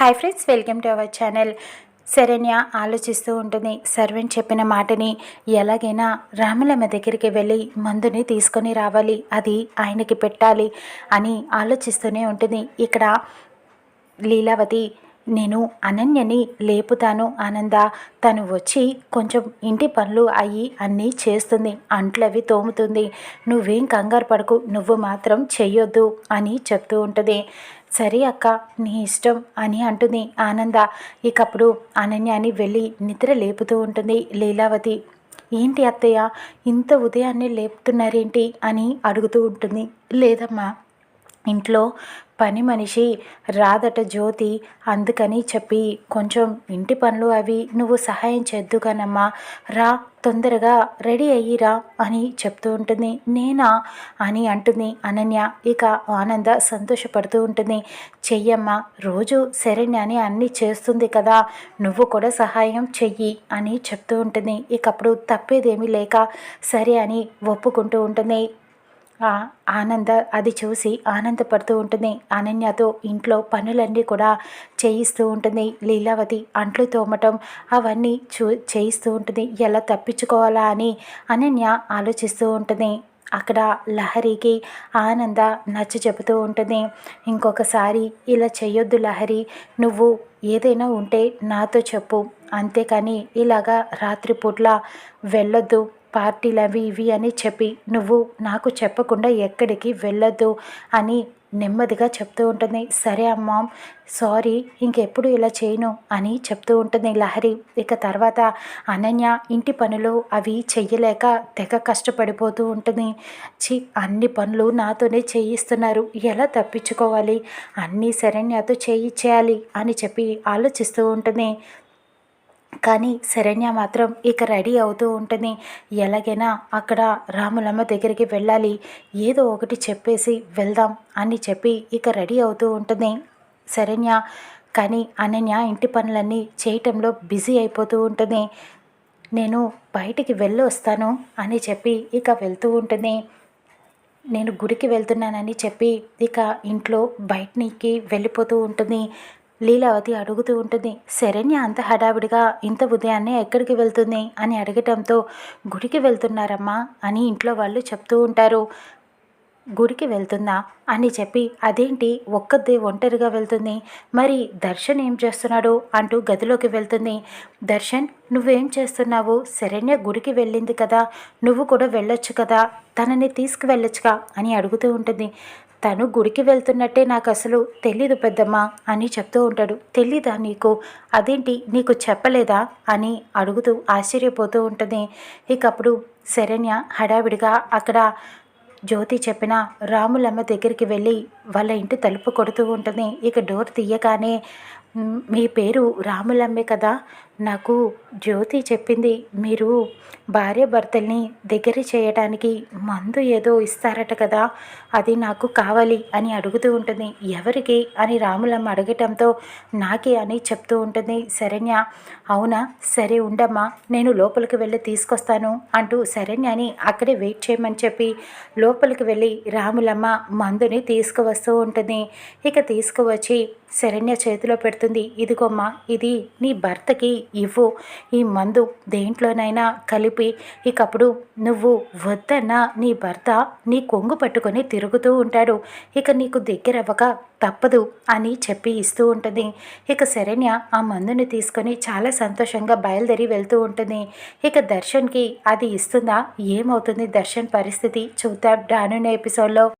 Hi friends welcome to our channel. Saranya ఆలోచిస్తూ ఉంటుంది servant చెప్పిన మాటని ఎలాగైనా రాములమ్మ దగ్గరికి వెళ్ళి మందుని తీసుకొని రావాలి అది ఆయనకి పెట్టాలి అని ఆలోచిస్తూనే ఉంటుంది. ఇక్కడ లీలావతి నేను అనన్యని లేపుతాను ఆనంద తను వచ్చి కొంచెం ఇంటి పనులు అయ్యి అన్నీ చేస్తుంది అంట్లవి తోముతుంది నువ్వేం కంగారు పడకు నువ్వు మాత్రం చెయ్యొద్దు అని చెప్తూ ఉంటుంది. సరే అక్క నీ ఇష్టం అని అంటుంది ఆనంద. ఇకప్పుడు అనన్యాని వెళ్ళి నిద్ర లేపుతూ ఉంటుంది లీలావతి. ఏంటి అత్తయ్య ఇంత ఉదయాన్నే లేపుతున్నారేంటి అని అడుగుతూ ఉంటుంది. లేదమ్మా. ఇంట్లో పని మనిషి రాదట జ్యోతి అందుకని చెప్పి కొంచెం ఇంటి పనులు అవి నువ్వు సహాయం చేద్దుగానమ్మా రా తొందరగా రెడీ అయ్యిరా అని చెప్తూ ఉంటుంది. నేనా? అని అంటుంది అనన్య. ఇక ఆనంద సంతోషపడుతూ ఉంటుంది. చెయ్యమ్మా రోజు శరణ్యాని అన్నీ చేస్తుంది కదా నువ్వు కూడా సహాయం చెయ్యి అని చెప్తూ ఉంటుంది. ఇకప్పుడు తప్పేదేమీ లేక సరే అని ఒప్పుకుంటూ ఉంటుంది. ఆనంద అది చూసి ఆనందపడుతూ ఉంటుంది. అనన్యతో ఇంట్లో పనులన్నీ కూడా చేయిస్తూ ఉంటుంది. లీలావతి అంట్లు తోమటం అవన్నీ చూ చేయిస్తూ ఉంటుంది. ఎలా తప్పించుకోవాలా అని అనన్య ఆలోచిస్తూ ఉంటుంది. అక్కడ లహరికి ఆనంద నచ్చ చెబుతూ ఉంటుంది. ఇంకొకసారి ఇలా చేయొద్దు లహరి నువ్వు ఏదైనా ఉంటే నాతో చెప్పు. అంతేకాని ఇలాగా రాత్రిపూట్ల వెళ్ళొద్దు. పార్టీలు అవి ఇవి అని చెప్పి నువ్వు నాకు చెప్పకుండా ఎక్కడికి వెళ్ళొద్దు అని నెమ్మదిగా చెప్తూ ఉంటుంది. సరే అమ్మా సారీ ఇంకెప్పుడు ఇలా చేయను అని చెప్తూ ఉంటుంది లహరి. ఇక తర్వాత అనన్య ఇంటి పనులు అవి చెయ్యలేక తెగ కష్టపడిపోతూ ఉంటుంది. చి అన్ని పనులు నాతోనే చేయిస్తున్నారు. ఎలా తప్పించుకోవాలి? అన్నీ శరణ్యతో చేయించేయాలి అని చెప్పి ఆలోచిస్తూ ఉంటుంది. కానీ శరణ్య మాత్రం ఇక రెడీ అవుతూ ఉంటుంది. ఎలాగైనా అక్కడ రాములమ్మ దగ్గరికి వెళ్ళాలి. ఏదో ఒకటి చెప్పేసి వెళ్దాం అని చెప్పి ఇక రెడీ అవుతూ ఉంటుంది శరణ్య. కానీ అనన్య ఇంటి పనులన్నీ చేయటంలో బిజీ అయిపోతూ ఉంటుంది. నేను బయటికి వెళ్ళి వస్తాను అని చెప్పి ఇక వెళ్తూ ఉంటుంది. నేను గుడికి వెళ్తున్నానని చెప్పి ఇక ఇంట్లో బయటనికి వెళ్ళిపోతూ ఉంటుంది. లీలావతి అడుగుతూ ఉంటుంది శరణ్య అంత హడావిడిగా ఇంత ఉదయాన్నే ఎక్కడికి వెళ్తుంది? అని అడగటంతో గుడికి వెళ్తున్నారమ్మా అని ఇంట్లో వాళ్ళు చెప్తూ ఉంటారు. గుడికి వెళ్తుందా? అని చెప్పి అదేంటి ఒక్కదే ఒంటరిగా వెళ్తుంది. మరి దర్శన్ ఏం చేస్తున్నాడు? అంటూ గదిలోకి వెళ్తుంది. దర్శన్ నువ్వేం చేస్తున్నావు? శరణ్య గుడికి వెళ్ళింది కదా నువ్వు కూడా వెళ్ళొచ్చు కదా తనని తీసుకువెళ్ళొచ్చుగా అని అడుగుతూ ఉంటుంది. తను గుడికి వెళ్తున్నట్టే నాకు అసలు తెలీదు పెద్దమ్మా అని చెప్తూ ఉంటాడు. తెలీదా నీకు? అదేంటి? నీకు చెప్పలేదా? అని అడుగుతూ ఆశ్చర్యపోతూ ఉంటుంది. ఇకప్పుడు శరణ్య హడావిడిగా అక్కడ జ్యోతి చెప్పిన రాములమ్మ దగ్గరికి వెళ్ళి వాళ్ళ ఇంటి తలుపు కొడుతూ ఉంటుంది. ఇక డోర్ తీయగానే మీ పేరు రాములమ్మే కదా? నాకు జ్యోతి చెప్పింది మీరు భార్య భర్తల్ని దగ్గర చేయడానికి మందు ఏదో ఇస్తారట కదా అది నాకు కావాలి అని అడుగుతూ ఉంటుంది. ఎవరికి? అని రాములమ్మ అడగటంతో నాకే అని చెప్తూ ఉంటుంది శరణ్య. అవునా? సరే ఉండమ్మా నేను లోపలికి వెళ్ళి తీసుకొస్తాను అంటూ శరణ్యని అక్కడే వెయిట్ చేయమని చెప్పి లోపలికి వెళ్ళి రాములమ్మ మందుని తీసుకువస్తూ ఉంటుంది. ఇక తీసుకువచ్చి శరణ్య చేతిలో పెడుతుంది. ఇదిగోమ్మా ఇది నీ భర్తకి ఇవ్వు. ఈ మందు దేంట్లోనైనా కలిపి ఇకప్పుడు నువ్వు వద్దన్న నీ భర్త నీ కొంగు పట్టుకొని తిరుగుతూ ఉంటాడు. ఇక నీకు దగ్గరవ్వక తప్పదు అని చెప్పి ఇస్తూ ఉంటుంది. ఇక శరణ్య ఆ మందుని తీసుకొని చాలా సంతోషంగా బయలుదేరి వెళ్తూ ఉంటుంది. ఇక దర్శన్కి అది ఇస్తుందా? ఏమవుతుంది దర్శన్ పరిస్థితి? చూద్దాం రానున్న ఎపిసోడ్లో.